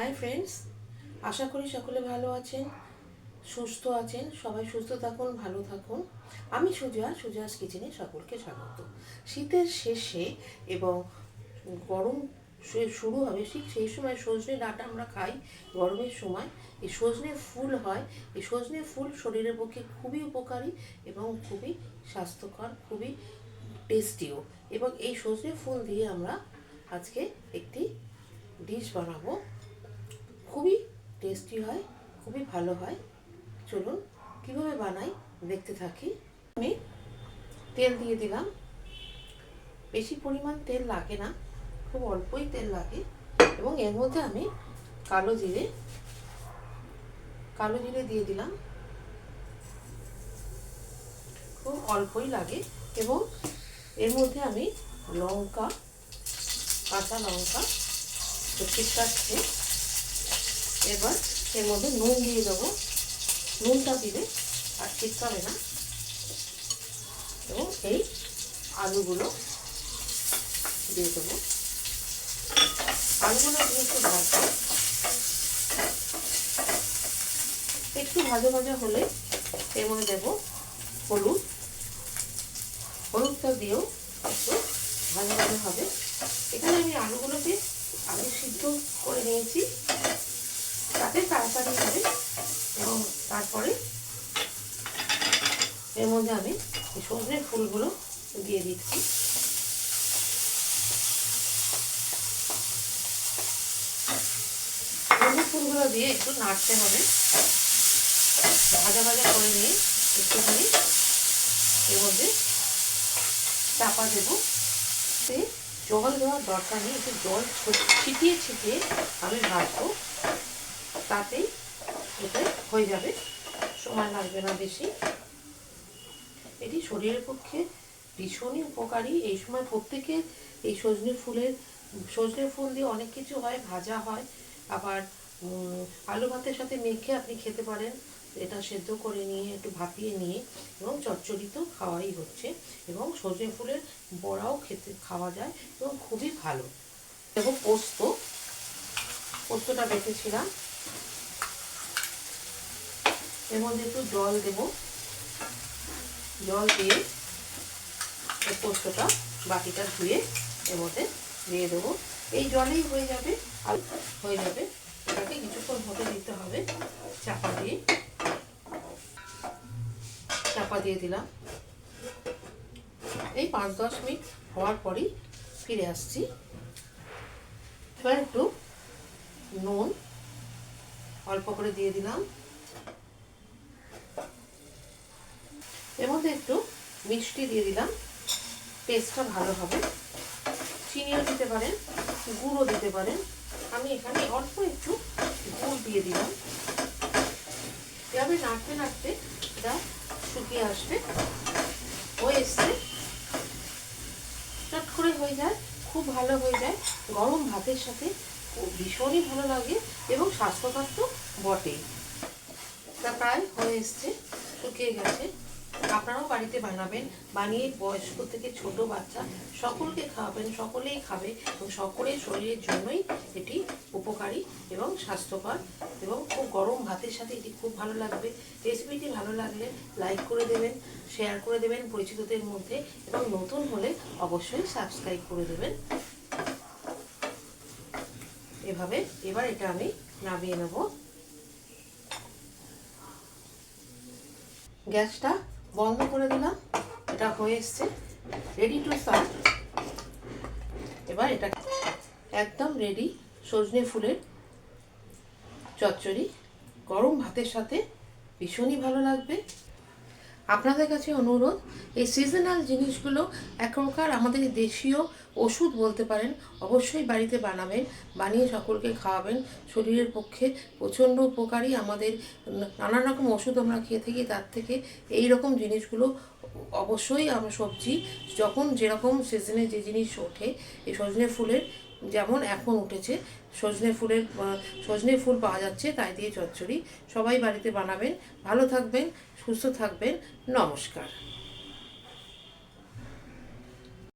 Hi friends আশা করি সকলে ভালো আছেন, সুস্থ আছেন, সবাই সুস্থ থাকুন, ভালো থাকুন। আমি সুজা, সুজাস কিচেনে সকলকে স্বাগত। শীতের শেষে এবং গরম শুরু হবে, ঠিক সেই সময় সজনে ডাঁটা আমরা খাই, গরমের সময়। এই সজনে ফুল হয়, এই সজনে ফুল শরীরের পক্ষে খুবই উপকারী এবং খুবই স্বাস্থ্যকর, খুবই টেস্টিও। এবং এই সজনে ফুল দিয়ে আমরা আজকে একটি ডিশ বানাবো। খুবই টেস্টি হয়, খুবই ভালো হয়। চলুন কীভাবে বানাই, দেখতে থাকি। আমি তেল দিয়ে দিলাম। বেশি পরিমাণ তেল লাগে না, খুব অল্পই তেল লাগে। এবং এর মধ্যে আমি কালো জিরে কালো জিরে দিয়ে দিলাম। খুব অল্পই লাগে এবং এর মধ্যে আমি লঙ্কা, কাঁচা লঙ্কা ছিটকাচ্ছে এবার এর মধ্যে নুন দিয়ে দেবো। নুনটা দিলে আর ছিটকাবে না। এবং এই আলুগুলো দিয়ে দেবো। আলুগুলো একটু ভাজবো। একটু ভাজা ভাজা হলে এর মধ্যে দেবো হলুদ। হলুদটা দিয়েও একটু ভাজা ভাজা হবে এখানে আমি আলুগুলোকে আগে সিদ্ধ করে নিয়েছি তাতে তাড়াতাড়ি হবে এবং তারপরে এর মধ্যে আমি এই সজনের ফুলগুলো দিয়ে দিচ্ছি। সজনে ফুলগুলো দিয়ে একটু নাড়তে হবে। ভাজা ভাজা করে নিয়ে একটুখানি এর মধ্যে চাপা দেবো। সে জল দেওয়ার দরকার নেই, একটু জল ছিটিয়ে ছিটিয়ে আমি ভাজবো। তাতেই এটা হয়ে যাবে। সময় লাগবে না বেশি। এটি শরীরের পক্ষে ভীষণই উপকারী। এই সময় প্রত্যেকের এই সজনে ফুলের, সজনে ফুল দিয়ে অনেক কিছু হয়, ভাজা হয়। আবার আলু ভাতের সাথে মেখে আপনি খেতে পারেন। এটা সেদ্ধ করে নিয়ে, একটু ভাপিয়ে নিয়ে এবং চচ্চড়ি তো খাওয়াই হচ্ছে। এবং সজনে ফুলের বড়াও খেতে, খাওয়া যায় এবং খুবই ভালো। এবং পোস্ত, পোস্তটা বেঁচেছিলাম এর মধ্যে একটু জল দেব। জল দিয়ে এই পোস্তটা বাটিটা ধুয়ে এর মধ্যে দিয়ে দেবো। এই জলেই হয়ে যাবে, আর হয়ে যাবে। এটাকে কিছুক্ষণ হতে দিতে হবে, চাপা দিয়ে। চাপা দিয়ে দিলাম। এই পাঁচ দশ মিনিট হওয়ার পরই ফিরে আসছি। একটু নুন অল্প করে দিয়ে দিলাম এর মধ্যে একটু মিষ্টি দিয়ে দিলাম। টেস্টটা ভালো হবে। চিনিও দিতে পারেন গুঁড়ও দিতে পারেন। আমি এখানে অল্প একটু গুড় দিয়ে দিলাম। এভাবে নাড়তে নাড়তে এটা শুকিয়ে আসবে, হয়ে এসছে। চট করে হয়ে যায়, খুব ভালো হয়ে যায়। গরম ভাতের সাথে ভীষণই ভালো লাগে এবং স্বাস্থ্যকর তো বটেই। তা প্রায় হয়ে এসছে, শুকিয়ে গেছে। আপনারাও বাড়িতে বানাবেন, বানিয়ে বয়স্ক থেকে ছোট বাচ্চা সকলকে খাওয়াবেন, সকলেই খাবে এবং সকলের শরীরের জন্যই এটি উপকারী এবং স্বাস্থ্যকর এবং খুব গরম ভাতের সাথে এটি খুব ভালো লাগবে। রেসিপিটি ভালো লাগলে লাইক করে দেবেন, শেয়ার করে দেবেন পরিচিতদের মধ্যে এবং নতুন হলে অবশ্যই সাবস্ক্রাইব করে দেবেন। এভাবে এবার এটা আমি নামিয়ে নেব। গ্যাসটা বন্ধ করে দিলাম। এটা হয়ে এসছে। রেডি টু সার্ভ এবার এটা একদম রেডি সজনে ফুলের চচ্চড়ি। গরম ভাতের সাথে ভীষণই ভালো লাগবে। আপনাদের কাছে অনুরোধ, এই সিজনাল জিনিসগুলো এক প্রকার আমাদের দেশীয় ওষুধ বলতে পারেন, অবশ্যই বাড়িতে বানাবেন, বানিয়ে সকলকে খাওয়াবেন। শরীরের পক্ষে প্রচণ্ড উপকারী আমাদের নানান রকম ওষুধ আমরা খেয়ে থাকি, তার থেকে এই রকম জিনিসগুলো অবশ্যই আমরা সবজি, যখন যেরকম সিজনে যে জিনিস ওঠে, এই সজনে ফুলের যেমন এখন উঠেছে, সজনে ফুলের সজনে ফুল পাওয়া যাচ্ছে, তাই দিয়ে চচ্চড়ি। সবাই বাড়িতে বানাবেন। ভালো থাকবেন, সুস্থ থাকবেন। নমস্কার।